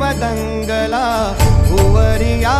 वदङ्गला उवरिया